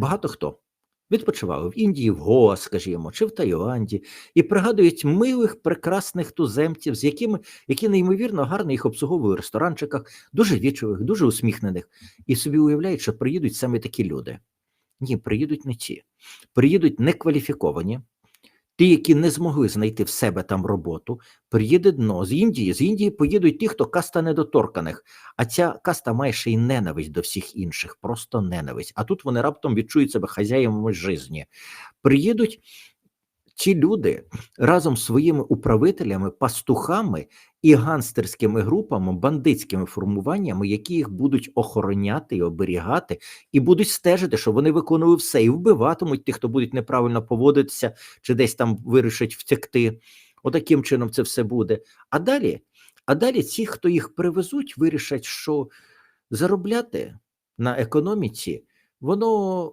багато хто відпочивали в Індії, в Гоа, скажімо, чи в Таїланді, і пригадують милих, прекрасних туземців, з якими які неймовірно гарно їх обслуговують в ресторанчиках, дуже вічливих, дуже усміхнених, і собі уявляють, що приїдуть саме такі люди. Ні, приїдуть не ті. Приїдуть некваліфіковані, ті, які не змогли знайти в себе там роботу, приїде дно з Індії. З Індії поїдуть ті, хто каста недоторканих. А ця каста має ще й ненависть до всіх інших, просто ненависть. А тут вони раптом відчують себе хазяєвами житті. Приїдуть ті люди разом з своїми управителями, пастухами і ганстерськими групами, бандитськими формуваннями, які їх будуть охороняти і оберігати, і будуть стежити, щоб вони виконували все, і вбиватимуть тих, хто будуть неправильно поводитися, чи десь там вирішать втекти. Отаким чином це все буде. А далі, а далі ті, хто їх привезуть, вирішать, що заробляти на економіці воно